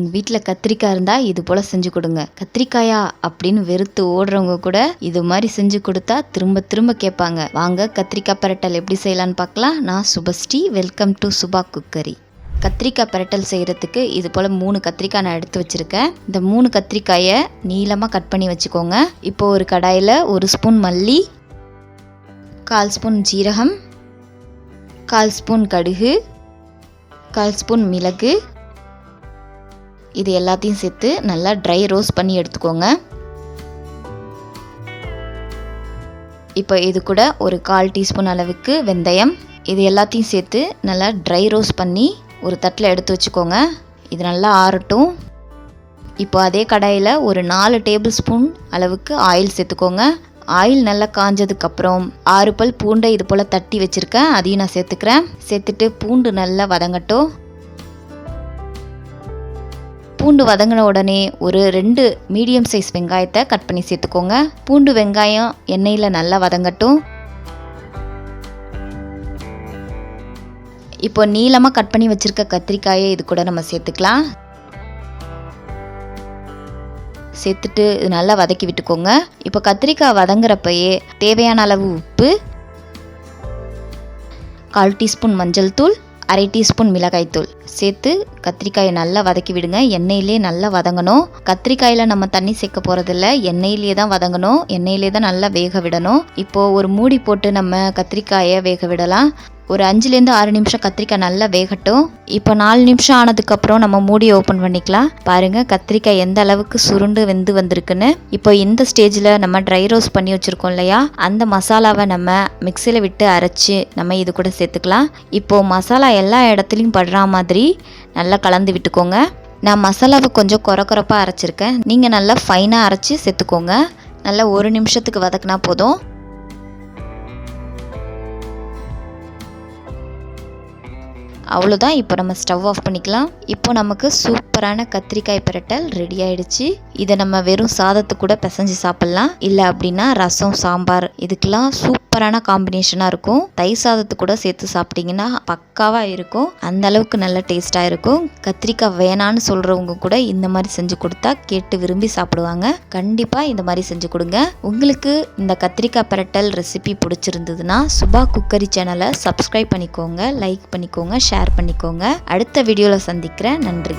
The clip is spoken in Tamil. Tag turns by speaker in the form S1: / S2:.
S1: உங்கள் வீட்டில் கத்திரிக்காய் இருந்தால் இது போல் செஞ்சு கொடுங்க. கத்திரிக்காயா? அப்படின்னு வெறுத்து ஓடுறவங்க கூட இது மாதிரி செஞ்சு கொடுத்தா திரும்ப திரும்ப கேட்பாங்க. வாங்க கத்திரிக்காய் பரட்டல் எப்படி செய்யலான்னு பார்க்கலாம். நான் Subhashree welcome to Subha cookery. கத்திரிக்காய் பிரட்டல் செய்கிறதுக்கு இது போல் மூணு கத்திரிக்காய் நான் எடுத்து வச்சுருக்கேன். இந்த மூணு கத்திரிக்காயை நீளமாக கட் பண்ணி வச்சுக்கோங்க. இப்போ ஒரு கடாயில் ஒரு ஸ்பூன் மல்லி கால் ஸ்பூன் ஜீரகம் கால் ஸ்பூன் கடுகு கால் ஸ்பூன் மிளகு இது எல்லாத்தையும் சேர்த்து நல்லா ட்ரை ரோஸ்ட் பண்ணி எடுத்துக்கோங்க. இப்போ இது கூட ஒரு கால் டீஸ்பூன் அளவுக்கு வெந்தயம். இது எல்லாத்தையும் சேர்த்து நல்லா ட்ரை ரோஸ்ட் பண்ணி ஒரு தட்டில் எடுத்து வச்சுக்கோங்க. இது நல்லா ஆறட்டும். இப்போ அதே கடாயில் ஒரு நாலு டேபிள் ஸ்பூன் அளவுக்கு ஆயில் சேர்த்துக்கோங்க. ஆயில் நல்லா காஞ்சதுக்கப்புறம் ஆறு பல் பூண்டை இது போல் தட்டி வச்சுருக்கேன். அதையும் நான் சேர்த்துக்கிறேன். சேர்த்துட்டு பூண்டு நல்லா வதங்கட்டும். பூண்டு வதங்கின உடனே ஒரு ரெண்டு மீடியம் சைஸ் வெங்காயத்தை கட் பண்ணி சேர்த்துக்கோங்க. பூண்டு வெங்காயம் எண்ணெயில் நல்லா வதங்கட்டும். இப்போ நீளமாக கட் பண்ணி வச்சுருக்க கத்திரிக்காயை இது கூட நம்ம சேர்த்துக்கலாம். சேர்த்துட்டு இது நல்லா வதக்கி விட்டுக்கோங்க. இப்போ கத்திரிக்காய் வதங்குறப்பயே தேவையான அளவு உப்பு கால் டீஸ்பூன் மஞ்சள் தூள் அரை டீஸ்பூன் மிளகாய்த்தூள் சேர்த்து கத்திரிக்காயை நல்லா வதக்கி விடுங்க. எண்ணெயிலே நல்லா வதங்கணும். கத்திரிக்காயில் நம்ம தண்ணி சேர்க்க போகிறதில்ல எண்ணெயிலே தான் வதங்கணும். எண்ணெயிலே தான் நல்லா வேக விடணும். இப்போது ஒரு மூடி போட்டு நம்ம கத்திரிக்காயை வேக விடலாம். ஒரு அஞ்சுலேருந்து ஆறு நிமிஷம் கத்திரிக்காய் நல்லா வேகட்டும். இப்போ நாலு நிமிஷம் ஆனதுக்கப்புறம் நம்ம மூடி ஓப்பன் பண்ணிக்கலாம். பாருங்கள் கத்திரிக்காய் எந்த அளவுக்கு சுருண்டு வெந்து வந்திருக்குன்னு. இப்போ இந்த ஸ்டேஜில் நம்ம ட்ரை ரோஸ்ட் பண்ணி வச்சுருக்கோம் இல்லையா? அந்த மசாலாவை நம்ம மிக்சியில் விட்டு அரைச்சி நம்ம இது கூட சேர்த்துக்கலாம். இப்போது மசாலா எல்லா இடத்துலையும் படுற மாதிரி நல்லா கலந்து விட்டுக்கோங்க. நான் மசாலாவை கொஞ்சம் குறை குறைப்பாக அரைச்சிருக்கேன். நீங்கள் நல்லா ஃபைனாக அரைச்சி சேர்த்துக்கோங்க. நல்லா ஒரு நிமிஷத்துக்கு வதக்குனா போதும். அவ்வளோதான் இப்போ நம்ம ஸ்டவ் ஆஃப் பண்ணிக்கலாம். இப்போ நமக்கு சூப் சூப்பரான கத்திரிக்காய் பிரட்டல் ரெடி ஆயிடுச்சு. இதை நம்ம வெறும் சாதத்து கூட பிசைஞ்சு சாப்பிட்லாம். இல்லை அப்படின்னா ரசம் சாம்பார் இதுக்கெல்லாம் சூப்பரான காம்பினேஷனாக இருக்கும். தயிர் சாதத்து கூட சேர்த்து சாப்பிட்டிங்கன்னா பக்காவாக இருக்கும். அந்த அளவுக்கு நல்ல டேஸ்ட்டாக இருக்கும். கத்திரிக்காய் வேணான்னு சொல்கிறவங்க கூட இந்த மாதிரி செஞ்சு கொடுத்தா கேட்டு விரும்பி சாப்பிடுவாங்க. கண்டிப்பாக இந்த மாதிரி செஞ்சு கொடுங்க. உங்களுக்கு இந்த கத்திரிக்காய் பிரட்டல் ரெசிபி பிடிச்சிருந்ததுன்னா சுபா குக்கரி சேனலை சப்ஸ்கிரைப் பண்ணிக்கோங்க லைக் பண்ணிக்கோங்க ஷேர் பண்ணிக்கோங்க. அடுத்த வீடியோவில் சந்திக்கிறேன். நன்றி.